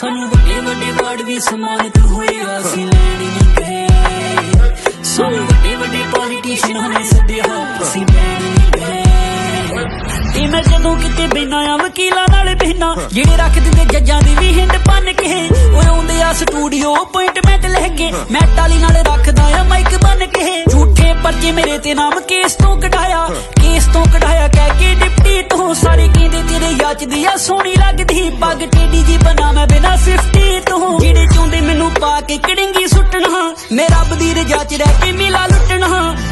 ਸਾਨੂੰ ਵੱਡੇ ਵੱਡੇ ਵਾਰਡ ਵੀ ਸਨਮਾਨਿਤ ਹੋਏ, ਅਸੀਂ ਲੈਣ ਨਹੀਂ ਗਏ। ਸਾਨੂੰ ਵੱਡੇ ਵੱਡੇ ਪੋਲੀਟੀਸ਼ੀਅਨਾਂ ਨੇ ਸੱਦਿਆ ਅਸੀਂ ਲੈਣ ਨਹੀਂ ਗਏ। ਤੇ ਮੈਂ ਜਦੋਂ ਕਿਤੇ ਬੈਨਾ ਆ, ਵਕੀਲਾਂ ਨਾਲ ਬਹਿਨਾ, ਜਿਹੜੇ ਰੱਖ ਦਿੰਦੇ ਜੱਜਾਂ ਦੀ ਵੀ ਹਿੰਡ ਪੰਨ ਕੇ। ਉਹ ਆਉਂਦੇ ਆ ਸਟੂਡੀਓ ਅਪਾਇੰਟਮੈਂਟ ਲੈ ਕੇ, ਮੈਂ ਟਾਲੀ ਨਾਲ ਰੱਖਦਾ ਆ ਮਾਈਕ ਬੰਨ ਕੇ। ਝੂਠੇ ਪਰਚੇ ਮੇਰੇ ਤੇ ਨਾਮ ਕੇਸ ਤੋਂ ਕਢਾਇਆ। ਯਾਚਦੀ ਆ ਸੋਹਣੀ ਲੱਗਦੀ। ਪੱਗ ਟੇਡੀ ਜੀ ਬਣਾ ਮੈਂ ਬਿਨਾ 50 ਤੋਂ। ਜਿਹੜੇ ਚਾਹੁੰਦੇ ਮੈਨੂੰ ਪਾ ਕੇ ਕੜਿੰਗੀ ਸੁੱਟਣਾ ਮੈਂ ਰੱਬ ਦੀ ਰਜਾ ਚ ਰਹਿ ਕੇ ਮੇਲਾ ਲੁੱਟਣਾ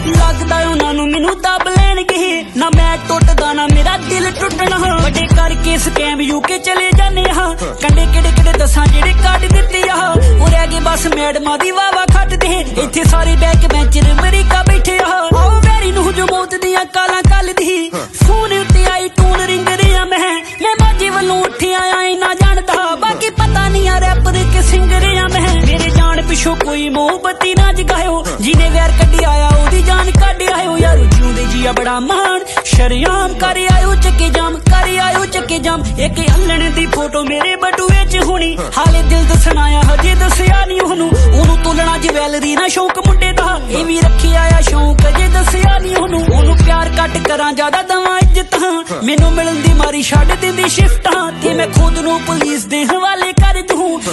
ਲੱਗਦਾ ਉਹਨਾਂ ਨੂੰ ਮੈਨੂੰ ਦਬ ਲੈਣਗੇ। ਨਾ ਮੈਂ ਟੁੱਟਦਾ ਨਾ ਮੇਰਾ ਦਿਲ ਟੁੱਟਣਾ ਵੱਡੇ ਕਰਕੇ ਸਕੈਮ ਯੂਕੇ ਚਲੇ ਜਾਂਦੇ ਆ ਕੰਡੇ ਕਿਹੜੇ ਕਿਹੜੇ ਦੱਸਾਂ ਜਿਹੜੇ ਕੱਢ ਦਿੱਤੇ ਆ ਉਹ ਰਹਿ ਗਏ ਬਸ ਮੈਡਮਾਂ ਦੀ ਵਾਵਾ ਖੱਟਦੇ ਇੱਥੇ ਸਾਰੇ ਬੈਕ ਬੈਂਚਰ ਅਮਰੀਕਾ ਬੈਠੇ ਆ ਆਓ ਵੈਰੀ ਨੂੰ ਜੋ ਮੌਤ ਦੀਆਂ ਕਾਲਾਂ ਕੱਲ ਦੀ। ਕੋਈ ਮੋਹਬਤੀ ਨਾ ਜਗਾਇਓ, ਜਿਹਨੇ ਵੈਰ ਕੱਢੀ ਆਇਆ ਉਹਦੀ ਜਾਨ ਕੱਢ ਆਇਓ। ਯਾਰ ਜਿਉਂਦੇ ਜੀਆ ਬੜਾ ਮਾਣ ਸ਼ਰਿਆਮ ਕਰ ਆਇਓ, ਚੱਕੇ ਜਾਮ, ਕਰ ਆਇਓ, ਚੱਕੇ ਜਾਮ। ਇੱਕ ਹੱਲਣ ਦੀ ਫੋਟੋ ਮੇਰੇ ਬਟੂਏ 'ਚ ਹੋਣੀ। ਹਾਲੇ ਦਿਲ ਦੱਸਣਾ ਆ, ਹਜੇ ਦੱਸਿਆ ਨਹੀਂ ਉਹਨੂੰ। ਉਹਨੂੰ ਤੋਲਣਾ ਜਵੈਲਰੀ ਨਾ ਸ਼ੌਕ ਮੁੰਡੇ ਦਾ। ਇਹ ਵੀ ਰੱਖਿਆ ਆ ਸ਼ੌਕ, ਅਜੇ ਦੱਸਿਆ ਨਹੀਂ ਉਹਨੂੰ। ਉਹਨੂੰ ਪਿਆਰ ਘੱਟ ਕਰਾਂ, ਜ਼ਿਆਦਾ ਦਵਾਂ ਇੱਜ਼ਤਾਂ। ਮੈਨੂੰ ਮਿਲਣ ਦੀ ਮਾਰੀ ਛੱਡ ਦਿੰਦੀ ਸ਼ਿਫਟਾਂ ਤੇ ਮੈਂ ਖੁਦ ਨੂੰ ਪੁਲਿਸ ਦੇ ਹਵਾਲੇ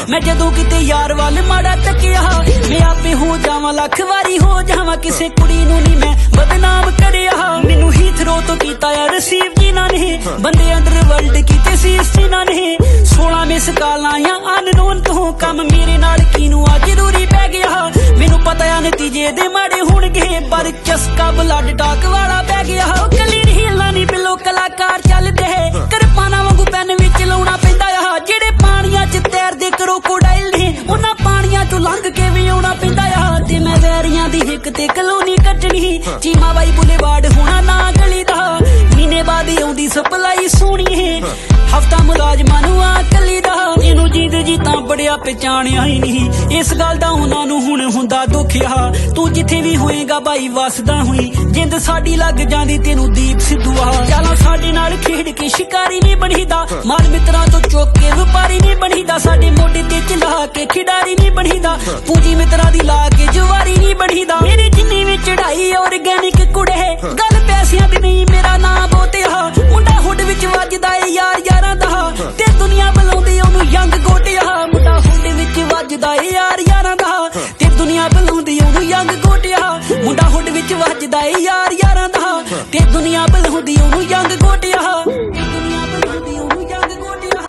ਮੈਂ ਜਦੋਂ ਕਿਤੇ ਯਾਰ ਵੱਲ ਮਾੜਾ ਤੱਕਿਆ ਮੈਂ ਆਪੇ ਹੋ ਜਾਵਾਂ, ਲੱਖ ਵਾਰੀ ਹੋ ਜਾਵਾਂ, ਕਿਸੇ ਕੁੜੀ ਨੂੰ ਨਹੀਂ ਮੈਂ ਬਦਨਾਮ ਕਰਿਆ। ਮੈਨੂੰ ਹੀ ਤੋਂ ਕੀਤਾ ਆ ਰਸੀਵ ਜਿਨ੍ਹਾਂ ਨੇ ਬੰਦੇ ਅੰਡਰ ਵਰਲਡ ਕੀਤੇ ਸੀ ਇਸ ਜਿਨ੍ਹਾਂ ਨੇ 16 ਮਿਸ ਕਾਲਾਂ ਜਾਂ ਅਨਨੋਨ ਤੋਂ ਕੰਮ ਮੇਰੇ ਨਾਲ ਕਿਨੂੰ ਆ ਜ਼ਰੂਰੀ ਪੈ ਗਿਆ। ਮੈਨੂੰ ਪਤਾ ਆ ਨਤੀਜੇ ਦੇ ਮਾੜੇ ਹੋਣਗੇ, ਪਰ ਚਸਕਾ ਬਲੱਡ ਟਾਕ ਲੰਘ ਕੇ ਵੀ ਆਉਣਾ ਪੈਂਦਾ ਆ। ਤੇ ਮੈਂ ਵੈਰੀਆਂ ਦੀ ਹਿੱਕ ਤੇ ਕਲੋਨੀ ਕੱਟਣੀ। ਚੀਮਾ ਬਾਈ ਬੁਲੇਵਾਰਡ ਹੋਣਾ ਨਾ ਗਲੀ ਦਾ। ਮਹੀਨੇ ਬਾਅਦ ਆਉਂਦੀ ਸਪਲਾਈ ਸੋਹਣੀਏ ਹਫਤਾ ਮੁਲਾਜ਼ਮਾਂ ਨੂੰ ਆ ਕੱਲੀ ਦਾ। ਇਹਨੂੰ ਜੀਂਦ ਜੀ ਤਾਂ ਬੜਿਆ ਪਛਾਣਿਆ ਹੀ ਨਹੀਂ। ਇਸ ਗੱਲ ਦਾ ਉਹਨਾਂ ਨੂੰ ਹੁਣ ਹੁੰਦਾ ਦੁੱਖਿਆ ਤੂੰ ਜਿੱਥੇ ਵੀ ਹੋਏਗਾ ਬਾਈ ਵਸਦਾ ਹੋਈ। ਜਿੰਦ ਸਾਡੀ ਲੱਗ ਜਾਂਦੀ ਤੈਨੂੰ ਦੀਪ ਸਿੱਧੂ ਆ। ਚਾਲਾਂ ਸਾਡੇ ਨਾਲ ਖੇਡ ਕੇ ਸ਼ਿਕਾਰੀ ਨਹੀਂ ਬਣੀਦਾ। ਮਾਲ ਮਿੱਤਰਾਂ ਤੋਂ ਚੁੱਕ ਕੇ ਵਪਾਰੀ ਨਹੀਂ ਬਣੀਦਾ। ਸਾਡੇ ਮੋਢੇ ਤੇ ਚਲਾ ਕੇ ਬਣੀਦਾ ਪੂੰਜੀ ਮਿੱਤਰਾਂ ਦੀ ਲਾ ਕੇ ਜਵਾਰੀ ਨਹੀਂ ਬਣੀਦਾ। ਮੇਰੇ ਜਿੰਨੀ ਵੀ ਚੜਾਈ ਆਰਗੈਨਿਕ ਕੁੜੇ। ਗੱਲ ਪੈਸਿਆਂ ਦੀ ਨਹੀਂ, ਮੇਰਾ ਨਾਂ ਬੋਤਿਆ ਮੁੰਡਾ ਹੁੱਡ ਵਿੱਚ ਵੱਜਦਾ ਏ, ਯਾਰ ਯਾਰਾਂ ਦਾ। ਤੇ ਦੁਨੀਆ ਬੁਲਾਉਂਦੀ ਉਹਨੂੰ ਯੰਗ ਗੋਟਿਆ ਮੁੰਡਾ ਹੁੱਡ ਵਿੱਚ ਵੱਜਦਾ ਏ, ਯਾਰ ਯਾਰਾਂ ਦਾ। ਤੇ ਦੁਨੀਆ ਬੁਲਾਉਂਦੀ ਉਹਨੂੰ ਯੰਗ ਗੋਟਿਆ ਮੁੰਡਾ ਹੁੱਡ ਵਿੱਚ ਵੱਜਦਾ ਏ, ਯਾਰ ਯਾਰਾਂ ਦਾ। ਤੇ ਦੁਨੀਆ ਬੁਲਾਉਂਦੀ ਉਹਨੂੰ ਯੰਗ